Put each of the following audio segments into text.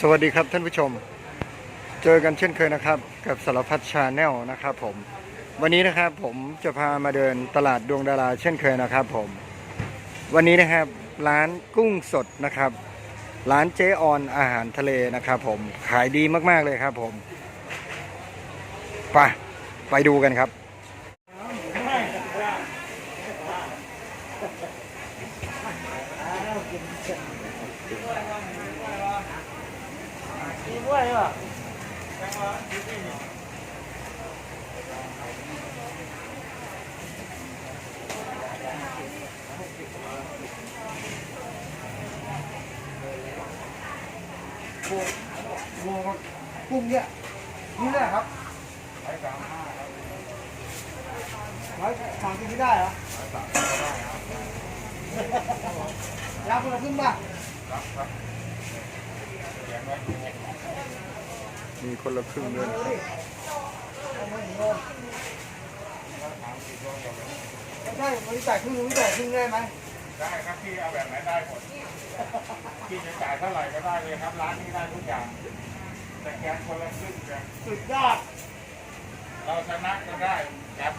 สวัสดีครับท่านผู้ชม เจอกันเช่นเคยนะครับ กับสารพัดชาแนลนะครับผม วันนี้นะครับผมจะพามาเดินตลาดดวงดาราเช่นเคยนะครับผม วันนี้นะครับร้านกุ้งสดนะครับ ร้านเจ๊ออนอาหารทะเลนะครับผมขายดีมากๆเลยครับผมไปไปดูกันครับ กุ้งเนี่ยนี่แหละครับร้อยสามสิบไม่ได้เหรอรับคนละครึ่งป่ะ มีคนละครึ่งด้วยนะครับไม่ใช่บริจาคครึ่งหนึงไม่จ่ายครึ่งได้ไหมได้ครับพี่เอาแบบไหนได้หมดพี่จะจ่ายเท่าไหร่ก็ได้เลยครับร้านนี้ได้ทุกอย่าง แต่แกนคนละครึ่งกันสุดยอดเราชนะก็ได้ครับ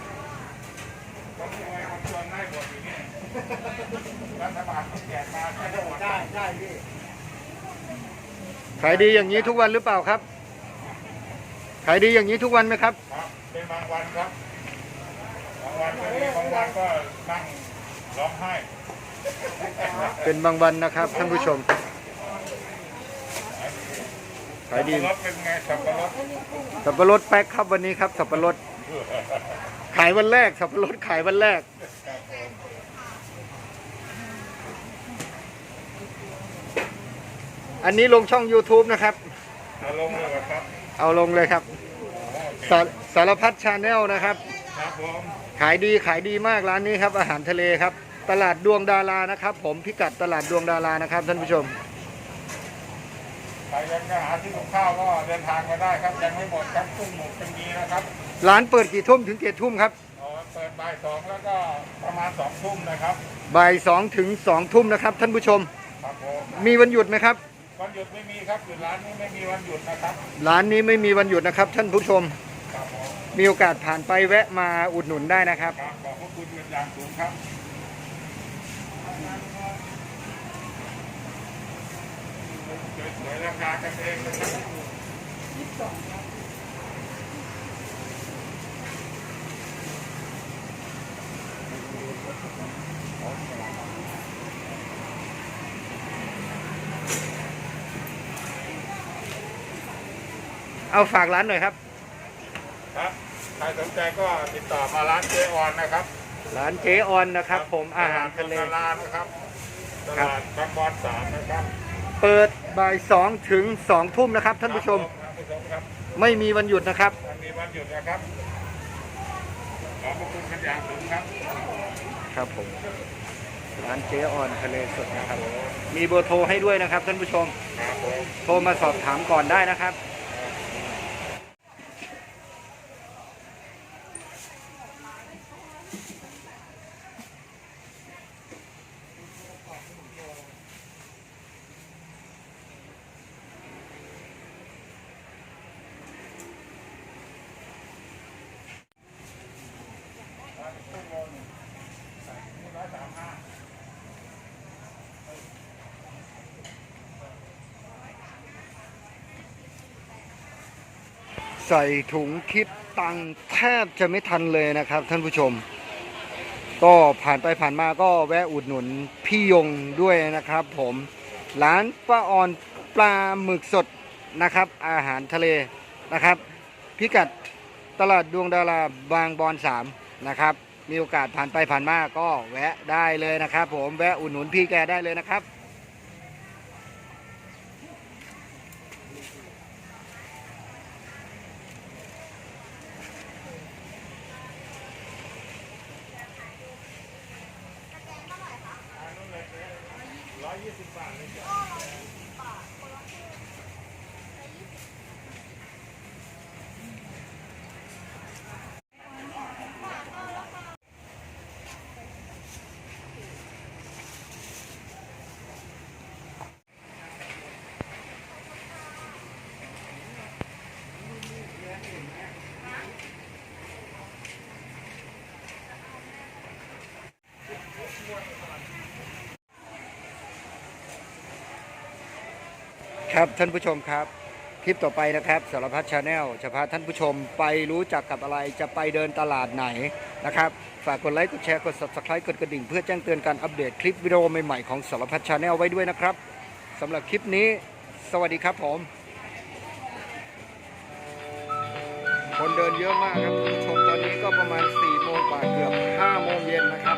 คนรวยคนจนได้หมดอยู่นี่รัฐบาลต้องแจกมาแค่ ได้หมดได้ได้พี่ขายดีอย่างนี้ทุกวันหรือเปล่าครับ ขายดีอย่างนี้ทุกวันไหมครับ ครับ เป็นบางวันครับบางวันก็ดีบางวันก็นั่งร้องไห้ เป็นบางวันนะครับท่านผู้ชม ขายดี สับปะรดเป็นไงสับปะรดสับปะรดแป๊กครับวันนี้ครับ สับปะรด ขายวันแรก สับปะรดขายวันแรก อันนี้ลงช่อง YouTube นะครับ เอาลงเลยเหรอครับเอาลงเลยครับโอเคสาสารพัดชาแนลนะครับ ครับผมขายดีขายดีมากร้านนี้ครับ อาหารทะเลครับ ตลาดดวงดารานะครับ ผมพิกัดตลาดดวงดารานะครับ ท่านผู้ชม ใครยังจะหาที่กับข้าวก็เดินทางมาได้ครับ ยังไม่หมดครับกุ้งหมกเป็นดีนะครับร้านเปิดกี่ทุ่มถึงกี่ทุ่มครับอ๋อเปิดบ่ายสองแล้วก็ประมาณสองทุ่มนะครับ บ่ายสองถึงสองทุ่มนะครับ ท่านผู้ชม ครับผมมีวันหยุดไหมครับ วันหยุดไม่มีครับอยู่ร้านนี้ไม่มีวันหยุดนะครับร้านนี้ไม่มีวันหยุดนะครับ ท่านผู้ชม ครับผมมีโอกาสผ่านไปแวะมาอุดหนุนได้นะครับ ครับขอบพระคุณเป็นอย่างสูงครับ สวยๆราคากันเองเลยครับ เอาฝากร้านหน่อยครับ ครับใครสนใจก็ติดต่อมาร้านเจออนนะครับ ร้านเจ๊ออนนะครับ ผมอาหารทะเลตลาดนะครับตครับลาดบางบอนสามนะครับ เปิดบ่ายสองถึงสองทุ่มนะครับ ท่านผู้ชมท่านผู้ชมครับไม่มีวันหยุดนะครับวันมีวันหยุดนะครับขอบพระคุณเป็นอย่างสูงครับ ครับผม ร้านเจ๊ออนทะเลสดนะครับ มีเบอร์โทรให้ด้วยนะครับท่านผู้ชมครับผมโทรมาสอบถามก่อนได้นะครับ ใส่ถุงคิดตังแทบจะไม่ทันเลยนะครับ ท่านผู้ชม ก็ผ่านไปผ่านมาก็แวะอุดหนุนพี่ยงด้วยนะครับ ผมร้านป้าออนปลาหมึกสดนะครับ อาหารทะเลนะครับ พิกัดตลาดดวงดาราบางบอนสามนะครับ มีโอกาสผ่านไปผ่านมาก็แวะได้เลยนะครับ ผมแวะอุดหนุนพี่แกได้เลยนะครับ ครับท่านผู้ชมครับ คลิปต่อไปนะครับสารพัดชาแนลจะพาท่านผู้ชมไปรู้จักกับอะไรจะไปเดินตลาดไหนนะครับ ฝากกดไลค์กดแชร์กด subscribe กดกระดิ่ง เพื่อแจ้งเตือนการอัปเดตคลิปวิดีโอใหม่ๆของสารพัดชาแนลไว้ด้วยนะครับสำหรับคลิปนี้ สวัสดีครับผม คนเดินเยอะมากครับท่านผู้ชมตอนนี้ก็ประมาณ4โมงกว่าเกือบ5โมงเย็นนะครับ